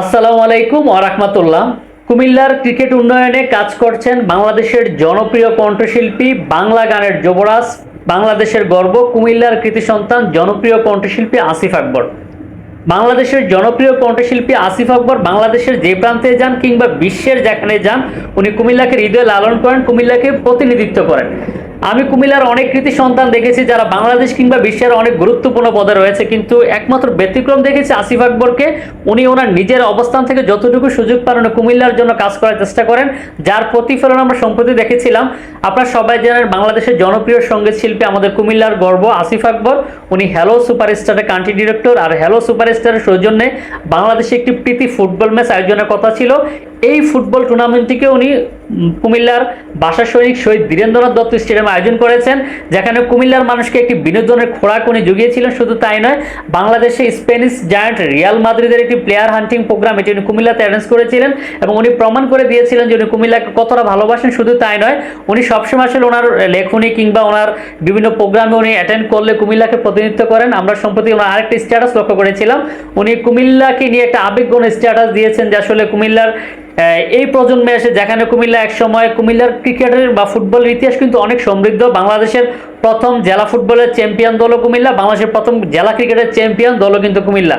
আসসালামু আলাইকুম ওরহমতুল্লাহ কুমিল্লার ক্রিকেট উন্নয়নে কাজ করছেন বাংলাদেশের জনপ্রিয় কণ্ঠশিল্পী বাংলা গানের যুবরাজ। বাংলাদেশের গর্ব, কুমিল্লার কৃতি সন্তান জনপ্রিয় কণ্ঠশিল্পী আসিফ আকবর। বাংলাদেশের জনপ্রিয় কণ্ঠশিল্পী আসিফ আকবর বাংলাদেশের যে প্রান্তে যান কিংবা বিশ্বের যেখানে যান, উনি কুমিল্লাকে হৃদয়ে লালন করেন, কুমিল্লাকে প্রতিনিধিত্ব করেন। আমি কুমিল্লার অনেক কৃতি সন্তান দেখেছি যারা বাংলাদেশ কিংবা বিশ্বের অনেক গুরুত্বপূর্ণ পদে রয়েছে, কিন্তু একমাত্র ব্যতিক্রম দেখেছি আসিফ আকবরকে। উনি ওনার নিজের অবস্থান থেকে যতটুকু সুযোগ পান কুমিল্লার জন্য কাজ করার চেষ্টা করেন, যার প্রতিফলন আমরা সম্প্রতি দেখেছিলাম। আপনারা সবাই জানেন বাংলাদেশের জনপ্রিয় সংগীত শিল্পী আমাদের কুমিল্লার গর্ব আসিফ আকবর। উনি হ্যালো সুপারস্টারের কান্ট্রি ডিরেক্টর আর হ্যালো সুপারস্টারের সৌজন্যে বাংলাদেশে একটি প্রীতি ফুটবল ম্যাচ আয়োজনের কথা ছিল। এই ফুটবল টুর্নামেন্টটিকে উনি কুমিল্লার বাসা সৈনিক শহীদ বীরেন্দ্রনাথ দত্ত স্টেডিয়ামে আয়োজন করেছেন, যেখানে কুমিল্লার মানুষকে একটি বিনোদনের খোরাক উনি জুগিয়েছিলেন। শুধু তাই নয়, বাংলাদেশে স্প্যানিশ জায়ান্ট রিয়াল মাদ্রিদের একটি প্লেয়ার হান্টিং প্রোগ্রাম, এটি উনি কুমিল্লাতে অ্যারেঞ্জ করেছিলেন এবং উনি প্রমাণ করে দিয়েছিলেন যে উনি কুমিল্লাকে কতটা ভালোবাসেন। শুধু তাই নয়, উনি সবসময় আসলে ওনার লেখনী কিংবা ওনার বিভিন্ন প্রোগ্রামে উনি অ্যাটেন্ড করলে কুমিল্লাকে প্রতিনিধিত্ব করেন। আমরা সম্প্রতি ওনার আরেকটা স্ট্যাটাস লক্ষ্য করেছিলাম। উনি কুমিল্লাকে নিয়ে একটা আবেগগণ স্ট্যাটাস দিয়েছেন যে আসলে কুমিল্লার এই প্রজন্মে এসে যেখানে কুমিল্লা এক সময় কুমিল্লার ক্রিকেটের বা ফুটবলের ইতিহাস কিন্তু অনেক সমৃদ্ধ। বাংলাদেশের প্রথম জেলা ফুটবলের চ্যাম্পিয়ন দলও কুমিল্লা, বাংলাদেশের প্রথম জেলা ক্রিকেটের চ্যাম্পিয়ন দলও কিন্তু কুমিল্লা।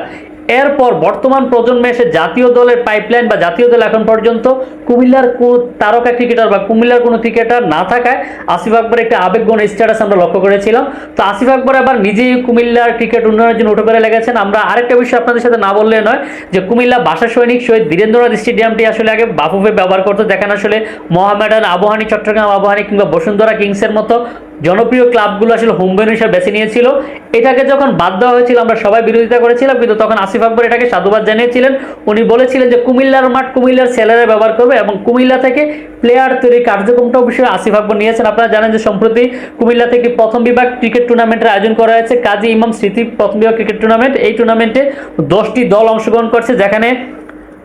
এরপর বর্তমান প্রজন্মে এসে জাতীয় দলের পাইপলাইন বা জাতীয় দল এখন পর্যন্ত কুমিল্লার তারকা ক্রিকেটার বা কুমিল্লার কোনো ক্রিকেটার না থাকায় আসিফ আকবর একটা আবেগগণ স্ট্যাটাস আমরা লক্ষ্য করেছিলাম। তো আসিফ আকবর আবার নিজেই কুমিল্লার ক্রিকেট উন্নয়নের জন্য উঠে করে লেগেছেন। আমরা আরেকটা বিষয় আপনাদের সাথে না বললে নয় যে কুমিল্লা বাসা সৈনিক শহীদ বীরেন্দ্রনাথ স্টেডিয়ামটি আসলে আগে বাফুফে ব্যবহার করতো। দেখেন আসলে মোহামেডান আবহানী চট্টগ্রাম আবহানী কিংবা বসুন্ধরা কিংসের মতো জনপ্রিয় ক্লাবগুলো আসলে হোম ভেন্যু হিসেবে বেছে নিয়েছিল। এটাকে যখন বাদ দেওয়া হয়েছিল, আমরা সবাই বিরোধিতা করেছিলাম, কিন্তু তখন আসিফ আকবর এটাকে সাধুবাদ জানিয়েছিলেন। উনি বলেছিলেন যে, কুমিল্লার মাঠ কুমিল্লার ছেলেরা ব্যবহার করবে এবং কুমিল্লা থেকে প্লেয়ার তৈরি কার্যক্রমটা বিষয়ে আসিফ আকবর নিয়েছেন। আপনারা জানেন যে, সম্প্রতি কুমিল্লা থেকে প্রথম বিভাগ ক্রিকেট টুর্নামেন্টের আয়োজন করা হয়েছে। কাজী ইমাম স্মৃতি প্রথম বিভাগ ক্রিকেট টুর্নামেন্ট এই টুর্নামেন্টে দশটি দল অংশগ্রহণ করছে, যেখানে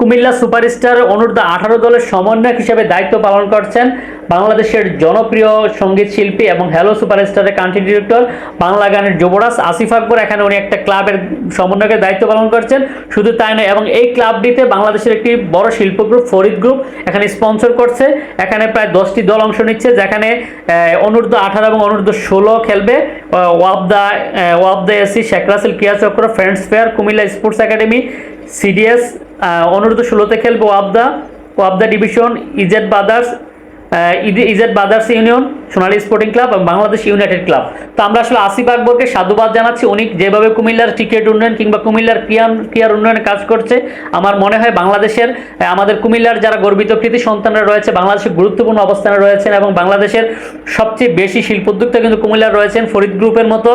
কুমিল্লা সুপারস্টার অনূর্ধ্ব আঠারো দলের সমন্বয়ক হিসেবে দায়িত্ব পালন করছেন বাংলাদেশের জনপ্রিয় সংগীত শিল্পী এবং হ্যালো সুপারস্টারের কান্ট্রি ডিরেক্টর বাংলা গানের যুবরাজ আসিফ আকবর। এখানে উনি একটা ক্লাবের সমন্বয়কের দায়িত্ব পালন করছেন। শুধু তাই নয়, এবং এই ক্লাবটিতে বাংলাদেশের একটি বড় শিল্প গ্রুপ ফরিদ গ্রুপ এখানে স্পন্সর করছে। এখানে প্রায় দশটি দল অংশ নিচ্ছে, যেখানে অনূর্ধ্ব আঠারো এবং অনূর্ধ্ব ষোলো খেলবে। Wave the wave the AC, Sheikh Rasel কিয়া চক্র friends fair, Comilla sports academy CDS অনূর্ধ্ব ষোলোতে খেলবে Wabda Wabda division, EZ brothers EZ brothers union, সোনালী স্পোর্টিং ক্লাব এবং বাংলাদেশ ইউনাইটেড ক্লাব। তো আমরা আসলে আসিফ আকবরকে সাধুবাদ জানাচ্ছি। উনি যেভাবে কুমিল্লার ক্রিকেট উন্নয়ন কিংবা কুমিল্লার ক্রিয়ান ক্রিয়ার উন্নয়নে কাজ করছে, আমার মনে হয় বাংলাদেশের আমাদের কুমিল্লার যারা গর্বিত কৃতি সন্তানরা রয়েছে, বাংলাদেশের গুরুত্বপূর্ণ অবস্থানে রয়েছেন এবং বাংলাদেশের সবচেয়ে বেশি শিল্পোদ্যোক্তা কিন্তু কুমিল্লার রয়েছেন ফরিদ গ্রুপের মতো।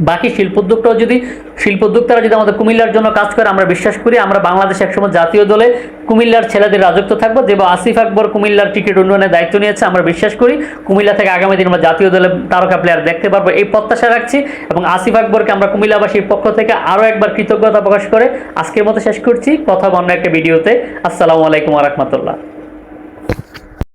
বাকি শিল্পোদ্যোগটাও যদি, শিল্পোদ্যোক্তারা যদি আমাদের কুমিল্লার জন্য কাজ করে, আমরা বিশ্বাস করি, আমরা বাংলাদেশ একসময় জাতীয় দলে কুমিল্লার ছেলেদের রাজত্ব থাকব। যে আসিফ আকবর কুমিল্লার ক্রিকেট উন্নয়নের দায়িত্ব নিয়েছে, আমরা বিশ্বাস করি। কুমিল্লা থেকে আগামী দিন আমরা জাতীয় দলে তারকা প্লেয়ার দেখতে পারব। এই প্রত্যাশা রাখছি এবং আসিফ আকবরকে আমরা কুমিল্লাবাসীর পক্ষ থেকে আরও একবার কৃতজ্ঞতা প্রকাশ করে আজকের মতো শেষ করছি। কথা অন্য একটা ভিডিওতে। আসসালামু আলাইকুম রহমতুল্লাহ।